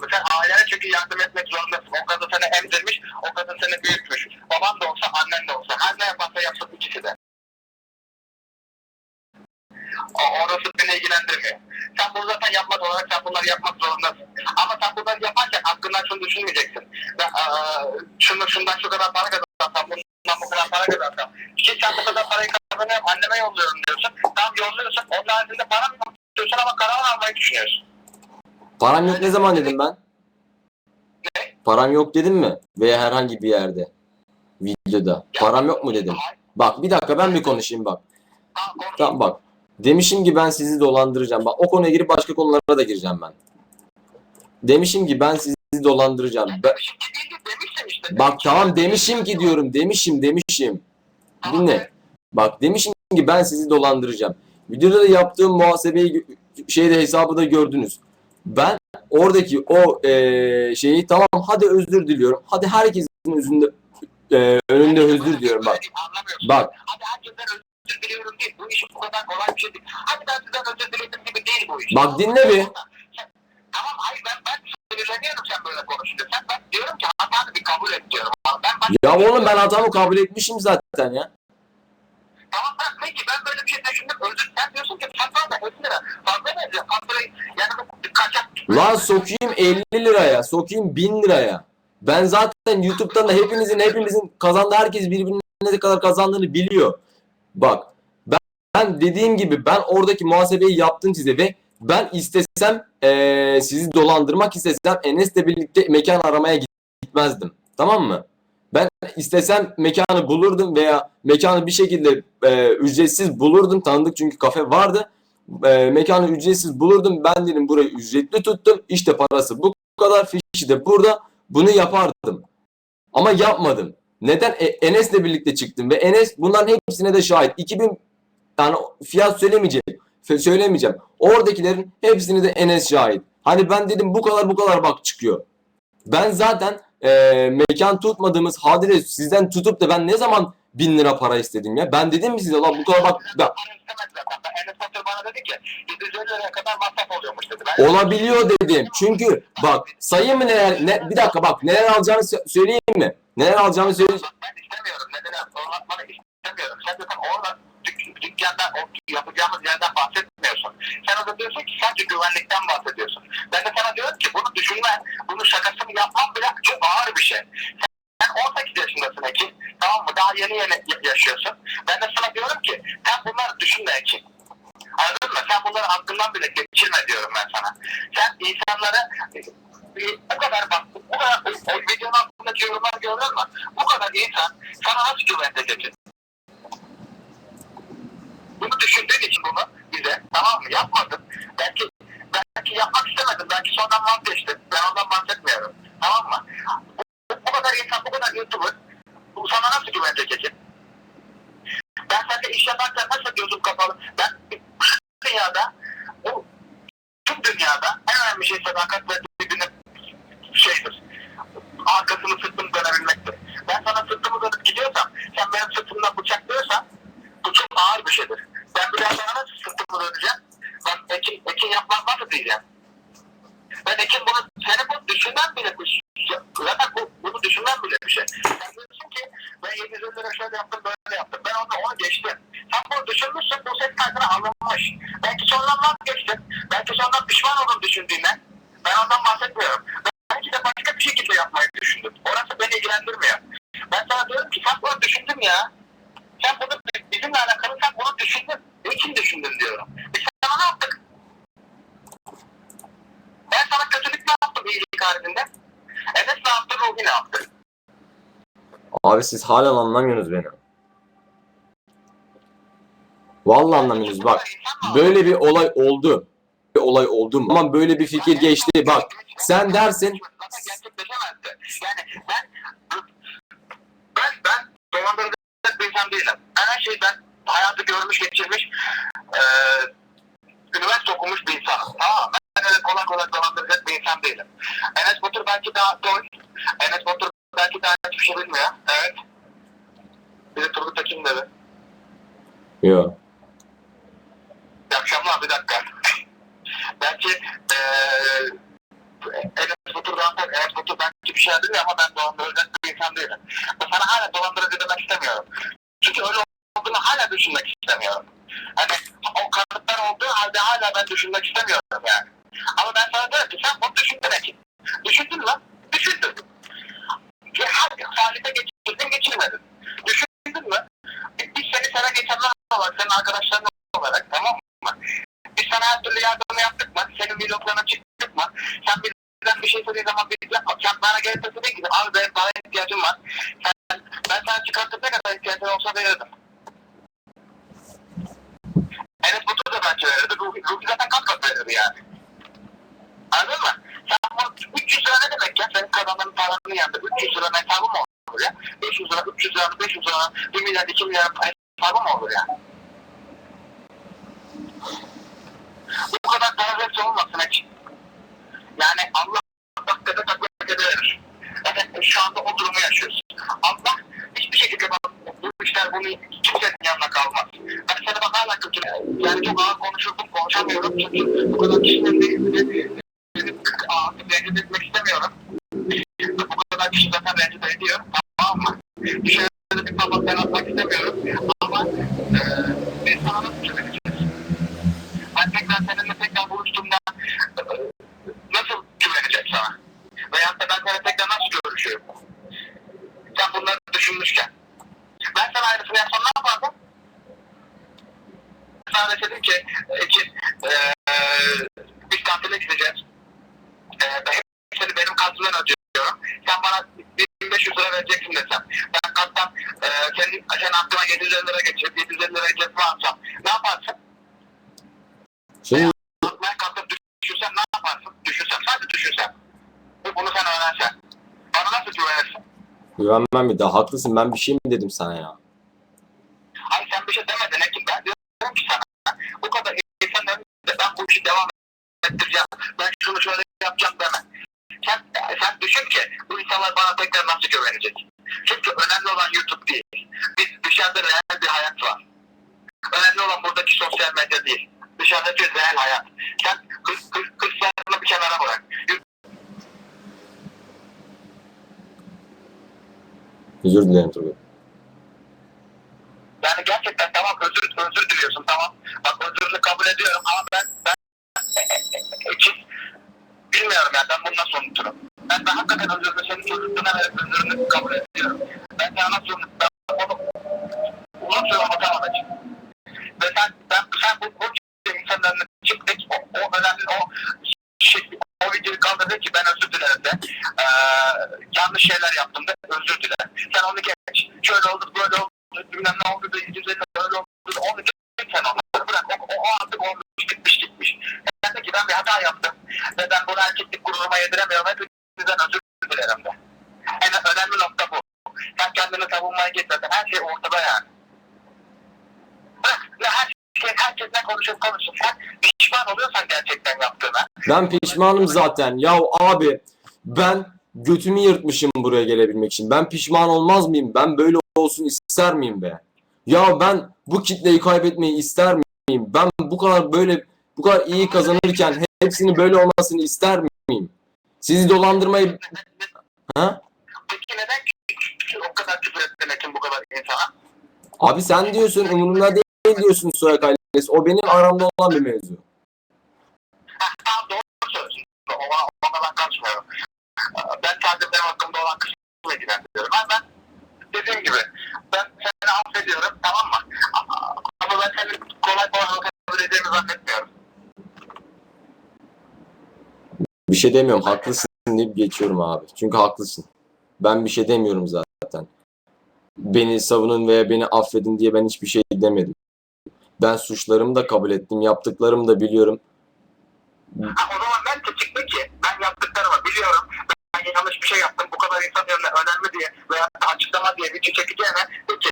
Mı? Sen ailene çünkü yardım etmek zorundasın. O kadın seni emzirmiş, o kadın seni büyütmüş. Baban da olsa, annen de olsa. Her ne yaparsa yapsın ikisi de. O, orası beni ilgilendirmiyor. Sen bunu zaten yapmaz olarak sen bunları yapmak zorundasın. Ama sen bunları yaparken hakkından şunu düşünmeyeceksin. Ben, eee, şunu, şundan şu kadar para kazansam, bundan bu kadar para kazansam. İşte sen bu kadar parayı kazanıyorum, anneme yolluyorum diyorsun. Tamam yolluyorsun, onun haricinde para mı diyorsun ama karavan almayı düşünüyorsun. Param yok ne zaman dedim ben? Ne? Param yok dedim mi? Veya herhangi bir yerde. Videoda. Param yok mu dedim. Bak bir dakika ben bir konuşayım bak. tamam, bak. Demişim ki ben sizi dolandıracağım. Bak o konuya girip başka konulara da gireceğim ben. Demişim ki ben sizi dolandıracağım. Ben-. Bak tamam demişim ki diyorum. Demişim demişim. Dinle. Bak demişim ki ben sizi dolandıracağım. Videoda da yaptığım muhasebeyi şeyde hesabı da gördünüz. Ben oradaki o eee, şeyi tamam hadi özür diliyorum. Hadi herkesin özünde eee, önünde özür diliyorum bak. Anlamıyorsun. Bak Hadi herkesten özür diliyorum değil. Bu iş bu kadar kolay bir şey değil. Hadi ben sizden özür diledim gibi değil bu iş. Bak dinle bir. Tamam hayır ben ben sinirleniyorum sen böyle konuşunca. Sen ben diyorum ki hatanı bir kabul et diyorum. Ben bak ya oğlum ben hatamı kabul etmişim zaten ya. tamam ben peki ben böyle bir şey düşündüm. Özür sen diyorsun ki sen fazla 50 lira. Fazla ne diyor? Kaçak. Lan sokayım 50 liraya, sokayım 1000 liraya. Ben zaten YouTube'dan da hepinizin hepimizin kazandığı herkes birbirine ne kadar kazandığını biliyor. Bak ben, ben dediğim gibi ben oradaki muhasebeyi yaptım size ve ben istesem eee, sizi dolandırmak istesem Enes'le birlikte mekan aramaya gitmezdim. Tamam mı? Ben istesem mekanı bulurdum veya mekanı bir şekilde eee, ücretsiz bulurdum. Tanıdık çünkü kafe vardı e, mekanı ücretsiz bulurdum. Ben dedim burayı ücretli tuttum. İşte parası bu kadar. Fişi de burada. Bunu yapardım. Ama yapmadım. Neden? E, Enes'le birlikte çıktım ve Enes bunların hepsine de şahit. 2000 yani fiyat söylemeyeceğim. Söylemeyeceğim. Oradakilerin hepsini de Enes şahit. Hani ben dedim bu kadar bu kadar bak çıkıyor. Ben zaten e, mekan tutmadığımız halde sizden tutup da ben ne zaman bin lira para istedim ya. Ben dedim mi size lan bu kadar bak. Ben Enes Batur bana dedi ki 750 liraya kadar masraf oluyormuş dedi. Ben Olabiliyor dedim. Çünkü bak sayayım mı neler ne, bir dakika bak neler alacağını sö- söyleyeyim mi? Neler alacağımı söyleyeyim. Sen zaten orada dük- dükkandan, yapacağımız yerden bahsetmiyorsun. Sen orada diyorsun ki sadece güvenlikten bahsediyorsun. Ben de sana diyorum ki bunu düşünmen, bunu şakasını yapman bile çok ağır bir şey. Sen 18 yaşındasın Ekin. Tamam mı? Daha yeni yeni ya- yaşıyorsun. Ben de sana diyorum ki sen bunları düşünme Ekin. Anladın mı? Sen bunları hakkından bile geçirme diyorum ben sana. Sen insanları bu kadar bak bu kadar o, o videonun altındaki yorumları gördün mü? Bu kadar insan sana nasıl güvenecek? Bunu düşündüğün için bunu bize tamam mı yapmadın. Belki belki yapmak istemedin. Belki sonradan vazgeçtin. Ben ondan bahsetmiyorum. Tamam mı? Bu, bu kadar insan, bu kadar YouTuber bu sana nasıl güvenecek? Ben seninle iş yaparken nasıl gözüm kapalı? Ben dünyada o tüm dünyada en önemli şey sadakat ve birbirine şeydir. Arkasını sırtını dönebilmektir. Ben sana sırtımı dönüp gidiyorsam, sen benim sırtımdan bıçaklıyorsan bu çok ağır bir şeydir. Ben bir daha sana nasıl sırtımı döneceğim? Bak Ekin, Ekin yapmaz nasıl diyeceğim? Ben Ekin bunu, seni bu düşünmen bile bir Zaten bu, bunu düşünmen bile bir şey. Sen diyorsun ki ben 750 lira şöyle yaptım böyle yaptım. Ben onu, onu geçtim. Sen bunu düşünmüşsün bu ses kaydına alınmış. Belki sonradan vazgeçtin. Belki sonradan pişman oldun düşündüğünden. Ben ondan bahsetmiyorum. Belki de başka bir şekilde yapmayı düşündün. Orası beni ilgilendirmiyor. Ben sana diyorum ki sen bunu düşündün ya. Sen bunu bizimle alakalı sen bunu düşündün. Niçin düşündün diyorum. Biz sana ne yaptık? Ben sana kötülük ne yaptım iyilik haricinde? Enes ne yaptı, Ruhi ne yaptı? Abi siz hala anlamıyorsunuz beni. Vallahi anlamıyorsunuz bak. Böyle bir olay oldu. Bir olay oldu mu? Ama böyle bir fikir geçti. Bak sen dersin. Yani ben ben dolandırıcı bir insan değilim. Ben ben hayatı görmüş geçirmiş eee üniversite okumuş bir insanım. Tamam? Ben öyle kolay kolay dolandıracak bir insan değilim. Enes Batur belki daha doy. Enes Batur belki daha hiçbir şey bilmiyor. Evet. Bir de Turgut Tekin dedi. Yok. İyi akşamlar bir dakika. Belki eee Enes evet bu belki bir şey değil ama ben dolandırıcı bir insan değilim. Ve sana hala dolandırıcı demek istemiyorum. Çünkü öyle olduğunu hala düşünmek istemiyorum. Hani o kanıtlar olduğu halde hala ben düşünmek istemiyorum yani. Ama ben sana diyorum ki sen bunu düşündün Ekin. Düşündün mü? Düşündün. Ve her faaliyete geçirdin geçirmedin. Düşündün mü? Biz seni sana geçenler olarak, senin arkadaşların 300 lira hesabı mı olur ya? 500 lira, 300 lira, 500 lira, 1 milyar, 2 milyar hesabı mı olur ya? Bu kadar davet olmasın hiç. Yani Allah dakikada takla verir. Zaten şu anda o durumu yaşıyoruz. Allah hiçbir şekilde bu işler bunu kimsenin yanına kalmaz. Ben sana bak hala kötü. Yani çok ağır konuşurdum, konuşamıyorum. Çünkü bu kadar kişinin değil. Düşünmüşken. Ben sana aynısını yapsam ne yapardım? Sana dedim ki, Ekin, e, biz kantine gideceğiz. E, ben hepsini benim kantinden ödüyorum. Sen bana 1500 lira vereceksin desem. Ben kattan e, senin, senin aklına 750 lira geçirip 750 lira cebime alsam. Ne yaparsın? Şimdi Ben kalkıp düşünsem ne yaparsın? Düşünsem, sadece düşünsem. Ve bunu sen öğrensen. Bana nasıl güvenirsin? Güvenmem bir daha. Haklısın ben bir şey mi dedim sana ya? Ay sen bir şey demedin Ekim. Ben diyorum ki sana bu kadar insanların önünde ben bu işi devam ettireceğim. Ben şunu şöyle yapacağım deme. Sen, sen düşün ki bu insanlar bana tekrar nasıl güvenecek? Çünkü önemli olan YouTube değil. Biz dışarıda real bir hayat var. Önemli olan buradaki sosyal medya değil. Dışarıdaki real hayat. Sen kız, kız, kızlarını bir kenara bırak. Özür dilerim Turgay. Yani gerçekten tamam özür, özür diliyorsun tamam. Bak özürünü kabul ediyorum ama ben ben için bilmiyorum yani ben bunu nasıl unuturum. Ben de hakikaten özürünü senin çocukluğuna verip özürünü kabul ediyorum. Ben sana nasıl unuturum? Ben onu unutuyorum unutamadım. Ve sen, ben, sen bu, bu insanın önüne çıktık. O, o önemli o şey, o videoyu kaldırdı ki ben özür dilerim de. Ee, yanlış şeyler yaptım da özür dile. Sen onu geç. Şöyle oldu böyle oldu. Bilmem ne oldu da yüzüne öyle oldu. Onu geç sen onları bırak. O, o, artık olmuş gitmiş gitmiş. Sen de ki ben bir hata yaptım. Ve ben bunu erkeklik gururuma yediremiyorum. Hepinizden özür dilerim de. En önemli nokta bu. Sen kendini savunmaya gitmedin. Her şey ortada yani. Bırak. Ve her şey, herkes ne konuşup konuşsun. Sen pişman oluyorsan gerçekten yaptığına. Ben pişmanım zaten. Ya abi ben götümü yırtmışım buraya gelebilmek için. Ben pişman olmaz mıyım? Ben böyle olsun ister miyim be? Ya ben bu kitleyi kaybetmeyi ister miyim? Ben bu kadar böyle bu kadar iyi kazanırken hepsinin böyle olmasını ister miyim? Sizi dolandırmayı ha? Peki neden o kadar küfür Ekin bu kadar insana? Abi sen diyorsun umurumda değil diyorsun Soyak ailesi. O benim aramda olan bir mevzu. Ha, doğru söylüyorsun. Ona, ona ben karışmıyorum. Ben sadece benim hakkımda olan kısmı ilgilendiriyorum. Ben, ben dediğim gibi ben seni affediyorum tamam mı? Ama ben seni kolay kolay kabul edeceğimi zannetmiyorum. Bir şey demiyorum. Haklısın deyip geçiyorum abi. Çünkü haklısın. Ben bir şey demiyorum zaten. Beni savunun veya beni affedin diye ben hiçbir şey demedim. Ben suçlarımı da kabul ettim. Yaptıklarımı da biliyorum. Ha, o zaman ben de çıktı ki ben yaptıklarımı biliyorum. Ben yanlış bir şey yaptım. Bu kadar insan önüne önemli diye veya açıklama diye video çekeceğime peki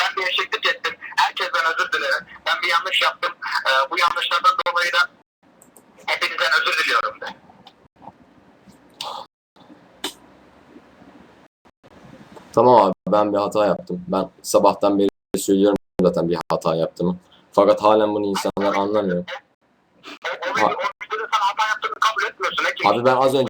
ben bir eşeklik ettim. Herkesten özür dilerim. Ben bir yanlış yaptım. Ee, bu yanlışlardan dolayı da hepinizden özür diliyorum de. Tamam abi ben bir hata yaptım. Ben sabahtan beri söylüyorum zaten bir hata yaptığımı. Fakat halen bunu insanlar anlamıyor. O. Abi ben az önce